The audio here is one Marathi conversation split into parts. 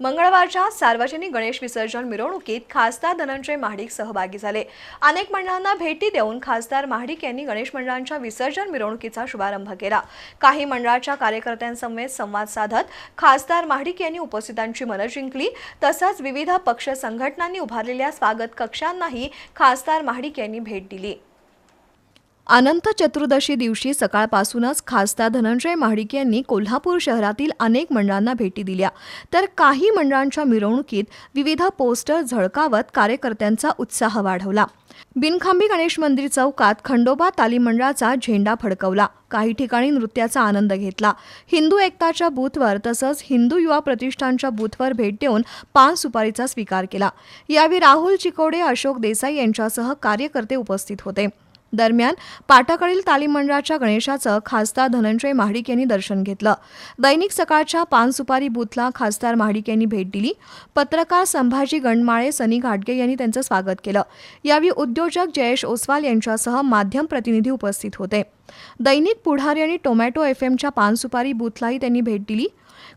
मंगळवारच्या सार्वजनिक गणेश विसर्जन मिरवणुकीत खासदार धनंजय महाडिक सहभागी झाले. अनेक मंडळांना भेटी देऊन खासदार महाडिक यांनी गणेश मंडळांच्या विसर्जन मिरवणुकीचा शुभारंभ केला. काही मंडळाच्या कार्यकर्त्यांसमवेत संवाद साधत खासदार महाडिक यांनी उपस्थितांची मनं जिंकली. तसंच विविध पक्ष संघटनांनी उभारलेल्या स्वागत कक्षांनाही खासदार महाडिक यांनी भेट दिली. अनंत चतुर्दशी दिवशी सकाळपासूनच खासदार धनंजय महाडिक यांनी कोल्हापूर शहरातील अनेक मंडळांना भेटी दिल्या. तर काही मंडळांच्या मिरवणुकीत विविध पोस्टर झळकावत कार्यकर्त्यांचा उत्साह वाढवला. बिनखांबी गणेश मंदिर चौकात खंडोबा तालीम मंडळाचा झेंडा फडकवला. काही ठिकाणी नृत्याचा आनंद घेतला. हिंदू एकताच्या बूथवर तसंच हिंदू युवा प्रतिष्ठानच्या बूथवर भेट देऊन पान सुपारीचा स्वीकार केला. यावेळी राहुल चिकोडे अशोक देसाई यांच्यासह कार्यकर्ते उपस्थित होते. दरम्यान पाटाकडील तालीम मंडळाच्या गणेशाचं खासदार धनंजय महाडिक यांनी दर्शन घेतलं. दैनिक सकाळच्या पान सुपारी बूथला खासदार महाडिक यांनी भेट दिली. पत्रकार संभाजी गणमाळे सनी घाटगे यांनी त्यांचं स्वागत केलं. यावेळी उद्योजक जयेश ओसवाल यांच्यासह माध्यम प्रतिनिधी उपस्थित होते. दैनिक पुढारी आणि टोमॅटो एफ एमच्या पानसुपारी बूथलाही त्यांनी भेट दिली.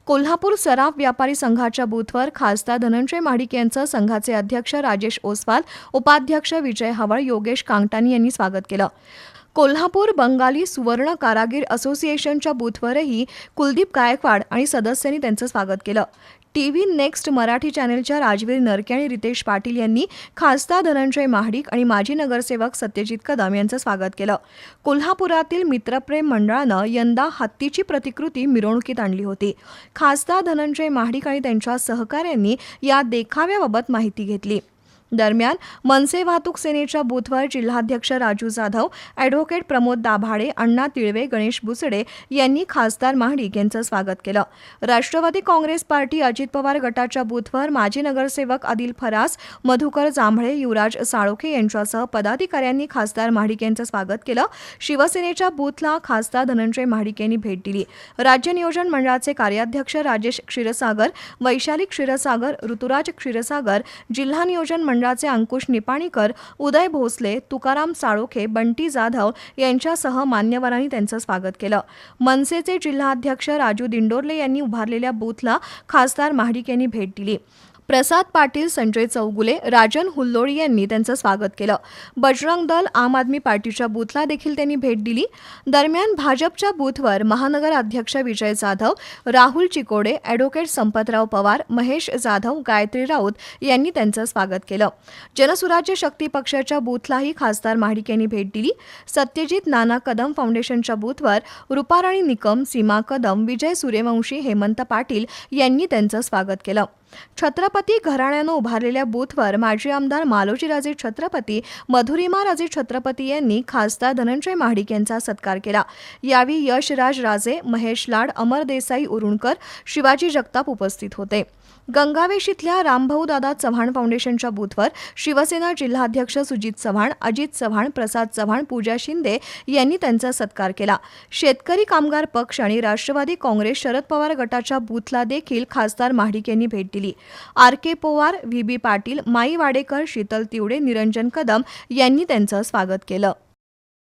कोल्हापूर सराफ व्यापारी संघाच्या बूथवर खासदार धनंजय महाडिक यांचं संघाचे अध्यक्ष राजेश ओसवाल उपाध्यक्ष विजय हवळ योगेश कांगटानी यांनी स्वागत केलं. कोल्हापूर बंगाली सुवर्ण कारागीर असोसिएशनच्या बूथवरही कुलदीप गायकवाड आणि सदस्यांनी त्यांचं स्वागत केलं. टी व्ही नेक्स्ट मराठी चॅनेलच्या राजवीर नरके आणि रितेश पाटील यांनी खासदार धनंजय महाडिक आणि माजी नगरसेवक सत्यजित कदम यांचं स्वागत केलं. कोल्हापुरातील मित्रप्रेम मंडळानं यंदा हत्तीची प्रतिकृती मिरवणुकीत आणली होती. खासदार धनंजय महाडिक आणि त्यांच्या सहकाऱ्यांनी या देखाव्याबाबत माहिती घेतली. दरम्यान मनसे वाहतूक सेनेच्या बूथवर जिल्हाध्यक्ष राजू जाधव ॲडव्होकेट प्रमोद दाभाडे अण्णा तिळवे गणेश बुसडे यांनी खासदार महाडिक यांचं स्वागत केलं. राष्ट्रवादी काँग्रेस पार्टी अजित पवार गटाच्या बूथवर माजी नगरसेवक आदिल फरास मधुकर जांभळे युवराज साळोखे यांच्यासह पदाधिकाऱ्यांनी खासदार महाडिक यांचं स्वागत केलं. शिवसेनेच्या बूथला खासदार धनंजय महाडिक यांनी भेट दिली. राज्य नियोजन मंडळाचे कार्याध्यक्ष राजेश क्षीरसागर वैशाली क्षीरसागर ऋतुराज क्षीरसागर जिल्हा नियोजन मंडळ मंडळाचे अंकुश निपाणीकर उदय भोसले तुकाराम साळोखे बंटी जाधव यांच्यासह मान्यवरांनी त्यांचं स्वागत केलं. मनसेचे जिल्हाध्यक्ष राजू दिंडोरले यांनी उभारलेल्या बूथला खासदार महाडिक यांनी भेट दिली. प्रसाद पाटील संजय चौगुले राजन हुल्लोळी यांनी त्यांचं स्वागत केलं. बजरंग दल आम आदमी पार्टीच्या बूथला देखील त्यांनी भेट दिली. दरम्यान भाजपच्या बूथवर महानगर अध्यक्ष विजय जाधव राहुल चिकोडे ॲडव्होकेट संपतराव पवार महेश जाधव गायत्री राऊत यांनी त्यांचं स्वागत केलं. जनसुराज्य शक्ती पक्षाच्या बूथलाही खासदार महाडिक यांनी भेट दिली. सत्यजित नाना कदम फाउंडेशनच्या बूथवर रुपाराणी निकम सीमा कदम विजय सूर्यवंशी हेमंत पाटील यांनी त्यांचं स्वागत केलं. छत्रपती घराण्यानं उभारलेल्या बूथवर माजी आमदार मालोजीराजे छत्रपती मधुरिमाराजे छत्रपती यांनी खासदार धनंजय महाडिक यांचा सत्कार केला. यावेळी यशराज राजे महेश लाड अमर देसाई उरुणकर शिवाजी जगताप उपस्थित होते. गंगावेश इथल्या रामभाऊ दादा चव्हाण फाउंडेशनच्या बूथवर शिवसेना जिल्हाध्यक्ष सुजित चव्हाण अजित चव्हाण प्रसाद चव्हाण पूजा शिंदे यांनी त्यांचा सत्कार केला. शेतकरी कामगार पक्ष आणि राष्ट्रवादी काँग्रेस शरद पवार गटाच्या बूथला देखील खासदार महाडिक यांनी भेट दिली. R K Pawar V B Patil Mai Wadekar Sheetal तिवडे Niranjan Kadam यांनी त्यांचं स्वागत केलं.